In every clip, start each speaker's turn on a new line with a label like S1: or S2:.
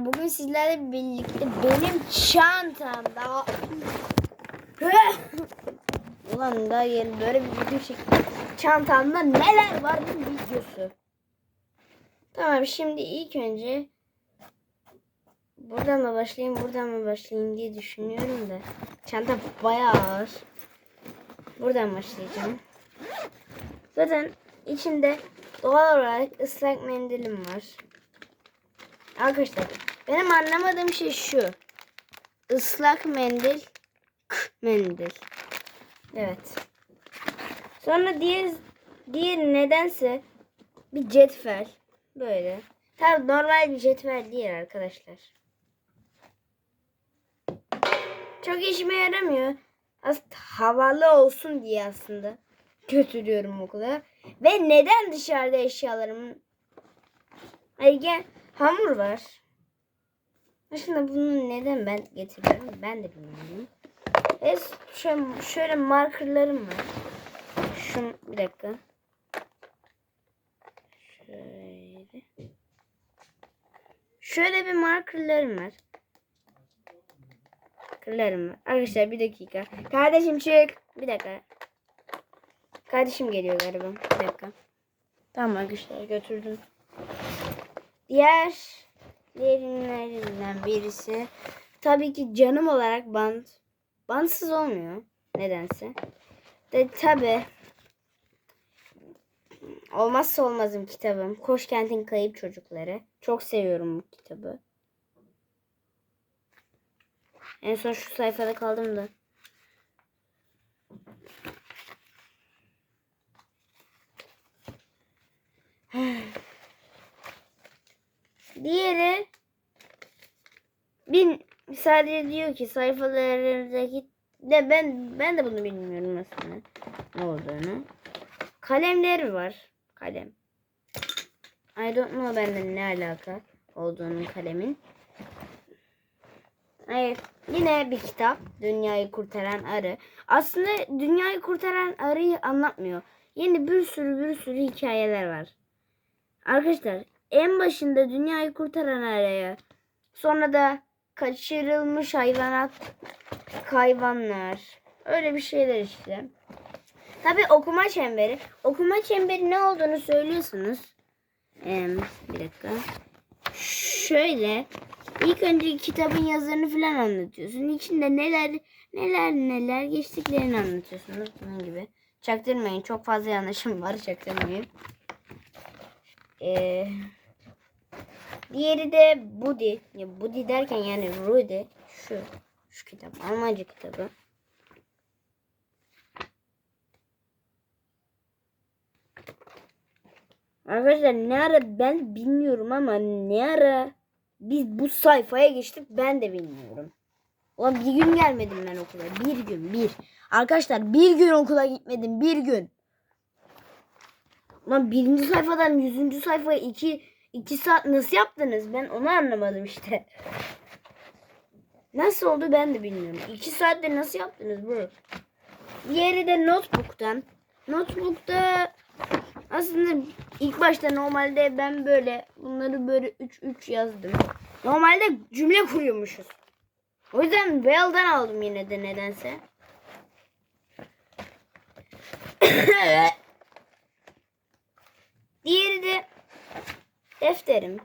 S1: Bugün sizlerle birlikte benim çantamda Ulan daha yeni böyle bir video çektim. Çantamda neler var bu videosu. Tamam şimdi ilk önce buradan mı başlayayım buradan mı başlayayım diye düşünüyorum da. Çanta bayağı ağır. Buradan başlayacağım. Zaten içinde doğal olarak ıslak mendilim var. Arkadaşlar benim anlamadığım şey şu. Islak mendil, k mendil. Evet. Sonra diğer diğer nedense bir cetvel böyle. Tabi normal bir cetvel değil arkadaşlar. Çok işime yaramıyor. Aslında havalı olsun diye aslında götürüyorum okula. Ve neden dışarıda eşyalarımın Ay gel hamur var. Aslında bunu neden ben getiriyorum ben de bilmiyorum. Ve şöyle, şöyle markerlarım var. Şun bir dakika. Şöyle. Şöyle bir markerlarım var. Markerlarım var. Arkadaşlar bir dakika. Kardeşim çık. Bir dakika. Kardeşim geliyor galiba. Bir dakika. Tamam arkadaşlar götürdüm. Diğer derinlerinden birisi tabii ki canım olarak bant. Bantsız olmuyor nedense. De tabii olmazsa olmazım kitabım. Koş Kent'in Kayıp Çocukları. Çok seviyorum bu kitabı. En son şu sayfada kaldım da. Diğeri bin sadece diyor ki sayfalarındaki de ben ben de bunu bilmiyorum aslında ne olduğunu. Kalemleri var. Kalem. I don't know benden ne alaka olduğunun kalemin. Evet. Yine bir kitap. Dünyayı Kurtaran Arı. Aslında Dünyayı Kurtaran Arı'yı anlatmıyor. Yeni bir sürü bir sürü hikayeler var. Arkadaşlar en başında dünyayı kurtaran araya. Sonra da kaçırılmış hayvanat hayvanlar. Öyle bir şeyler işte. Tabi okuma çemberi. Okuma çemberi ne olduğunu söylüyorsunuz. Ee, bir dakika. Şöyle ilk önce kitabın yazarını falan anlatıyorsun. İçinde neler neler neler geçtiklerini anlatıyorsunuz. Bunun gibi. Çaktırmayın. Çok fazla yanlışım var. Çaktırmayın. Ee, diğeri de Budi. Ya Budi derken yani Rudi. Şu. Şu kitap. Almanca kitabı. Arkadaşlar ne ara ben bilmiyorum ama ne ara biz bu sayfaya geçtik ben de bilmiyorum. Ulan bir gün gelmedim ben okula. Bir gün bir. Arkadaşlar bir gün okula gitmedim. Bir gün. Lan birinci sayfadan yüzüncü sayfaya iki, iki saat nasıl yaptınız? Ben onu anlamadım işte. Nasıl oldu ben de bilmiyorum. İki saatte nasıl yaptınız bu? Diğeri de notebook'tan. Notebook'ta aslında ilk başta normalde ben böyle bunları böyle 3-3 yazdım. Normalde cümle kuruyormuşuz. O yüzden Well'dan aldım yine de nedense. Diğeri de defterim.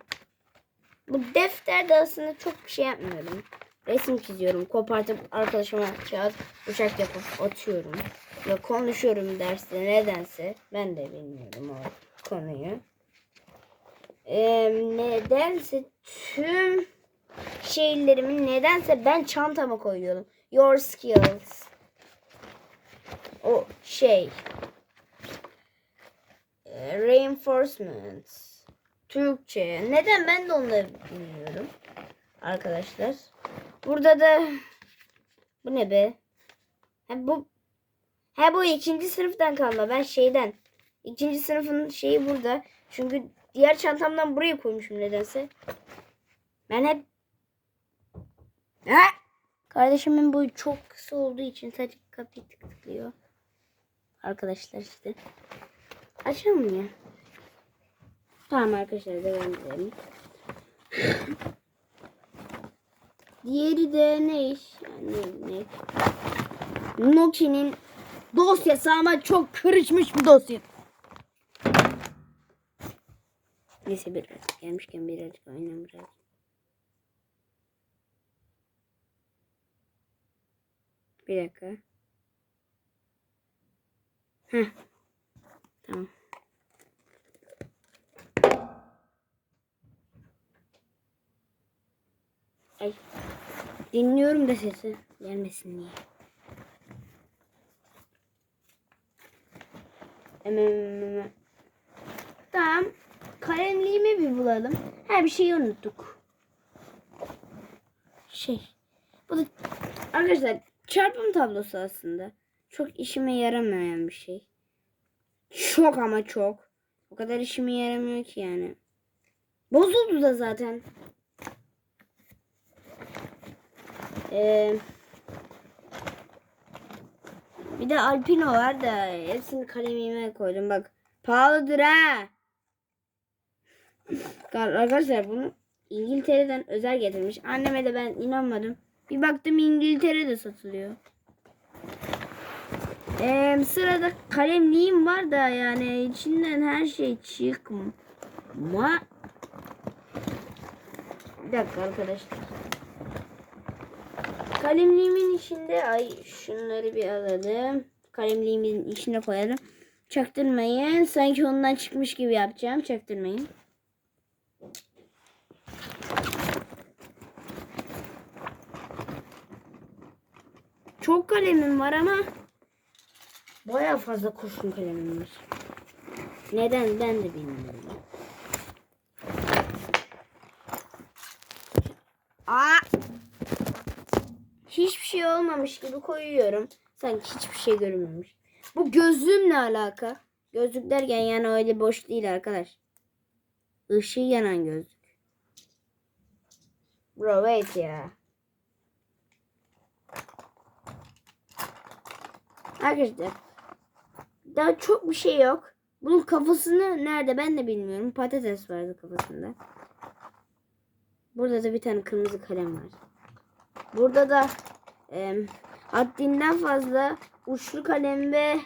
S1: Bu defterde aslında çok bir şey yapmıyorum. Resim çiziyorum. Kopartıp arkadaşıma kağıt uçak yapıp atıyorum. Ya konuşuyorum derste nedense. Ben de bilmiyorum o konuyu. Ee, nedense tüm şeylerimi nedense ben çantama koyuyorum. Your skills. O şey. Ee, Reinforcement. Türkçe. Neden ben de onları bilmiyorum. Arkadaşlar. Burada da bu ne be? Ha bu ha bu ikinci sınıftan kalma. Ben şeyden. ikinci sınıfın şeyi burada. Çünkü diğer çantamdan buraya koymuşum nedense. Ben hep ha! Kardeşimin boyu çok kısa olduğu için sadece kapıyı tık tıklıyor. Arkadaşlar işte. Açılmıyor. Tamam arkadaşlar devam edelim. Diğeri de ne iş? Yani ne? Nokia'nın dosyası ama çok kırışmış bir dosya. Neyse biraz gelmişken birazcık oynayalım biraz. Bir dakika. Heh. Tamam. Ay. Dinliyorum da sesi gelmesin diye. Tamam. Kalemliğimi bir bulalım. Her bir şeyi unuttuk. Şey. Bu da arkadaşlar çarpım tablosu aslında. Çok işime yaramayan bir şey. Çok ama çok. O kadar işime yaramıyor ki yani. Bozuldu da zaten. Ee, bir de Alpino var da hepsini kalemime koydum. Bak pahalıdır ha. Arkadaşlar bunu İngiltere'den özel getirmiş. Anneme de ben inanmadım. Bir baktım İngiltere'de satılıyor. Ee, sırada kalemliğim var da yani içinden her şey çıkma. Bir dakika arkadaşlar. Kalemliğimin içinde ay şunları bir alalım. Kalemliğimin içine koyalım. Çaktırmayın. Sanki ondan çıkmış gibi yapacağım. Çaktırmayın. Çok kalemim var ama baya fazla kurşun kalemim var. Neden ben de bilmiyorum. Aa! Hiçbir şey olmamış gibi koyuyorum. Sanki hiçbir şey görünmemiş. Bu gözlüğümle alaka. Gözlük derken yani öyle boş değil arkadaş. Işığı yanan gözlük. Bro wait ya. Arkadaşlar. Daha çok bir şey yok. Bunun kafasını nerede ben de bilmiyorum. Patates vardı kafasında. Burada da bir tane kırmızı kalem var. Burada da e, haddinden fazla uçlu kalem ve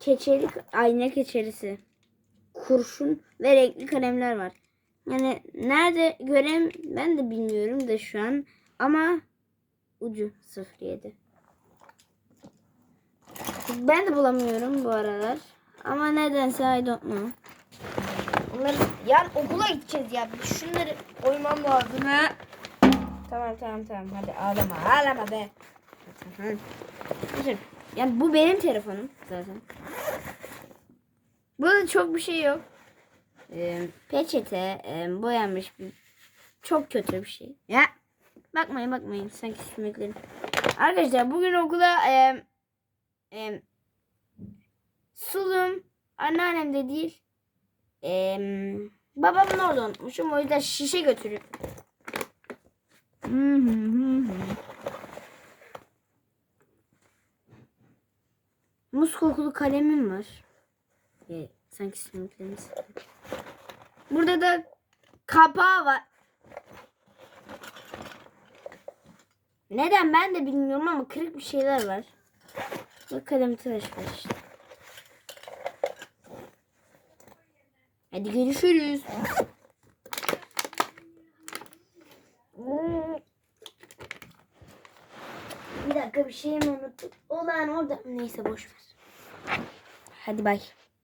S1: keçeli ayna keçelisi. Kurşun ve renkli kalemler var. Yani nerede görem ben de bilmiyorum da şu an ama ucu 07. Ben de bulamıyorum bu aralar. Ama nedense I don't know. Onları yarın okula gideceğiz ya. Şunları koymam lazım ha. Tamam tamam tamam hadi ağlama ağlama be. Tamam. Yani bu benim telefonum zaten. Burada çok bir şey yok. Ee, peçete e, boyanmış bir çok kötü bir şey. Ya bakmayın bakmayın sanki sümüklerim. Arkadaşlar bugün okula e, e, sulum anneannem de değil. E, babamın orada unutmuşum o yüzden şişe götürüp. Muz kokulu kalemim var. Ee, sanki sıkıyor. Burada da kapağı var. Neden ben de bilmiyorum ama kırık bir şeyler var. Ve kalem tıraş var işte. Hadi görüşürüz. Bir şey mi unuttum? Olan orada. Neyse boş ver. Hadi bay.